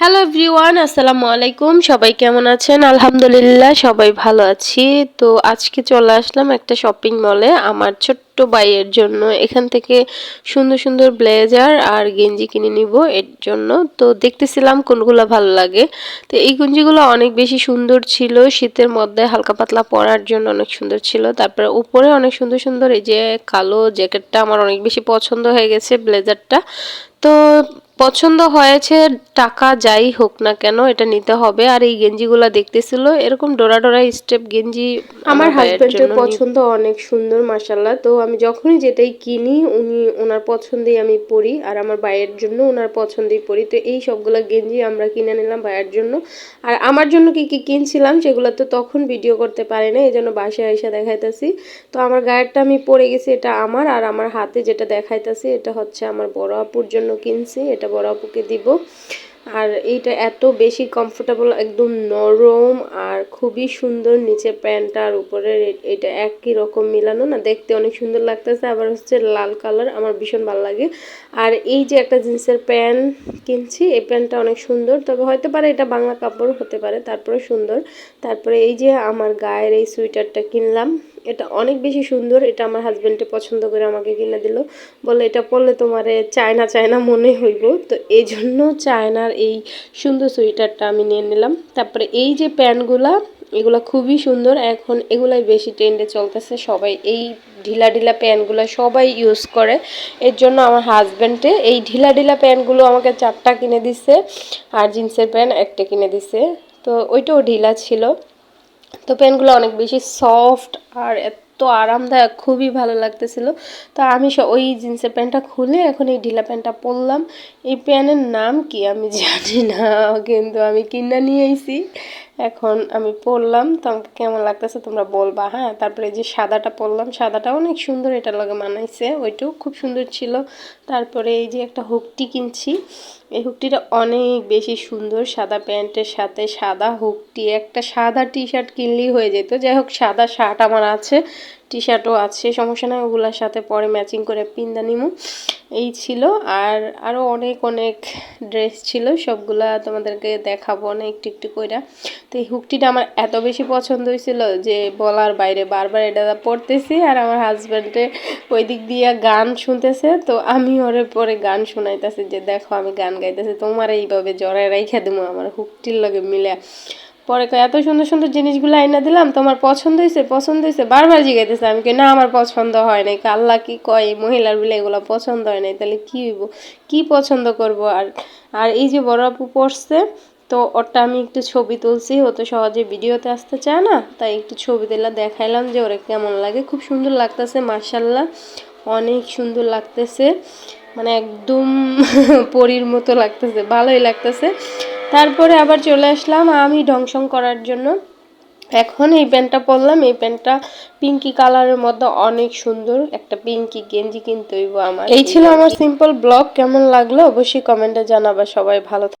Hello everyone আসসালামু আলাইকুম। সবাই কেমন আছেন? আলহামদুলিল্লাহ, সবাই ভালো আছি। তো আজকে চলে আসলাম একটা শপিং মলে আমার ছোট্ট বাইয়ের জন্য। এখান থেকে সুন্দর সুন্দর ব্লেজার আর গেঞ্জি কিনে নিব এর জন্য। তো দেখতেছিলাম কোনগুলো ভালো লাগে। তো এই গেঞ্জিগুলো অনেক বেশি সুন্দর ছিল। শীতের মধ্যে হালকা পাতলা পরার জন্য অনেক সুন্দর ছিল। তারপরে উপরে অনেক সুন্দর সুন্দর এই যে কালো জ্যাকেটটা আমার অনেক বেশি পছন্দ হয়ে গেছে ব্লেজারটা তো পছন্দ হয়েছে টাকা যাই হোক না কেন এটা নিতে হবে। আর এই গেঞ্জিগুলো দেখতেছিল এরকম ডোরা ডোরা স্টেপ গেঞ্জি আমার হাজবেন্ডের পছন্দ অনেক সুন্দর মাসাল্লাহ তো আমি যখনই যেটাই কিনি উনি ওনার পছন্দেই আমি পরি আর আমার ভাইয়ের জন্য ওনার পছন্দেই পরি। তো এই সবগুলো গেঞ্জি আমরা কিনে নিলাম ভাইয়ের জন্য। আর আমার জন্য কি কি কিনছিলাম সেগুলো তো তখন ভিডিও করতে পারি না এই জন্য বাসায় এসে দেখাইতেছি। তো আমার গায়েরটা আমি পরে গেছি এটা আমার আর আমার হাতে যেটা দেখাইতেছি এটা হচ্ছে আমার বড় আপুর জন্য কিনছি এটা বড় আপুকে দিব। আর এইটা এত বেশি কমফোর্টেবল একদম নরম আর খুবই সুন্দর নিচে প্যান্টটা আর উপরে এটা একই রকম মিলানো না। দেখতে অনেক সুন্দর লাগতেছে, আবার হচ্ছে লাল কালার, আমার ভীষণ ভালো লাগে। আর এই যে একটা জিন্সের প্যান্ট কিনছি, এই প্যান্টটা অনেক সুন্দর, তবে হয়তো পারে এটা বাংলা কাপড় হতে পারে তারপরে সুন্দর। তারপরে এই যে আমার গায়ের এই সুইটারটা কিনলাম এটা অনেক বেশি সুন্দর, এটা আমার হাজব্যান্ডে পছন্দ করে আমাকে কিনে দিল। বলে, এটা পরলে তোমার চায়না চায়না মনে হইব। তো এই জন্য চায়নার এই সুন্দর সোয়েটারটা আমি নিয়ে নিলাম। তারপরে এই যে প্যান্টগুলা, এগুলো খুবই সুন্দর। এখন এগুলাই বেশি ট্রেন্ডে চলতেছে। সবাই এই ঢিলা ঢিলা প্যান্টগুলো সবাই ইউজ করে। এর জন্য আমার হাজব্যান্ডে এই ঢিলা ঢিলা প্যান্টগুলো আমাকে চারটা কিনে দিছে। আর জিন্সের প্যান্ট একটা কিনে দিছে। তো ওইটাও ঢিলা ছিল। তো পেনগুলো অনেক বেশি সফট আর এত আরামদায়ক, খুবই ভালো লাগতেছিল। তো আমি ওই জিন্সের প্যান্টটা খুলে এখন এই ঢিলা প্যান্টটা পরলাম। এই প্যান্টের নাম কি আমি জানি না, কিন্তু আমি কিনে নিয়ে এসেছি এখন আমি পরলাম। তো আমাকে কেমন লাগতেছে তোমরা বলবা হ্যাঁ? তারপরে যে সাদাটা পরলাম, সাদাটা অনেক সুন্দর এটার লগে মানাইছে, ওইটাও খুব সুন্দর ছিল। তারপরে এই যে একটা হুকটি কিনছি। এই হুকটিটা অনেক বেশি সুন্দর, সাদা প্যান্টের সাথে সাদা হুকটি। একটা সাদা টি শার্ট কিনলেই হয়ে যেত। যাই হোক, সাদা শার্ট আমার আছে। টি শার্টও আছে, সমস্যা নয় ওগুলোর সাথে পরে ম্যাচিং করে পিন্দা নিমু। এই ছিল, আর আরও অনেক অনেক ড্রেস ছিল, সবগুলা তোমাদেরকে দেখাবো না একটু একটু কইরা। তো এই হুকটিটা আমার এত বেশি পছন্দ হয়েছিল যে বলার বাইরে বারবার এটা পড়তেছি আর আমার হাজব্যান্ডে ওই দিক দিয়ে গান শুনতেছে, তো আমি ওরে পরে গান শোনাইতেছি যে, দেখো, আমি গান গাইতেছি, তোমার এইভাবে জড়াই রাইখা দেবো আমার হুকটির লগে মিলে। পরে এত সুন্দর সুন্দর জিনিসগুলো আইনা দিলাম, তোমার পছন্দ হয়েছে পছন্দ হয়েছে বারবার জিগাইতেছে। আমি কি না, আমার পছন্দ হয় নাই। আল্লাহ কি কয় মহিলার বলে এগুলো পছন্দ হয় নাই, তাহলে কি হইব? কি পছন্দ করব? আর আর এই যে বড় আপু পড়ছে, তো ওরটা আমি একটু ছবি তুলছি, ও তো সহজে ভিডিওতে আসতে চায় না, তাই একটু ছবি তুলে দেখাইলাম যে ওরে কেমন লাগে। খুব সুন্দর লাগতেছে মার্শাল্লাহ অনেক সুন্দর লাগতেছে মানে একদম পরীর মতো লাগতেছে, ভালোই লাগতেছে। তারপরে আবার চলে আসলাম আমি ঢংসং করার জন্য। এখন এই প্যান্টটা পরলাম এই প্যান্টটা পিঙ্কি কালারের মধ্যে অনেক সুন্দর একটা পিঙ্কি গেঞ্জি কিনতে হইব আমার। এই ছিল আমার সিম্পল ব্লগ কেমন লাগল অবশ্যই কমেন্টে জানাবা সবাই ভালো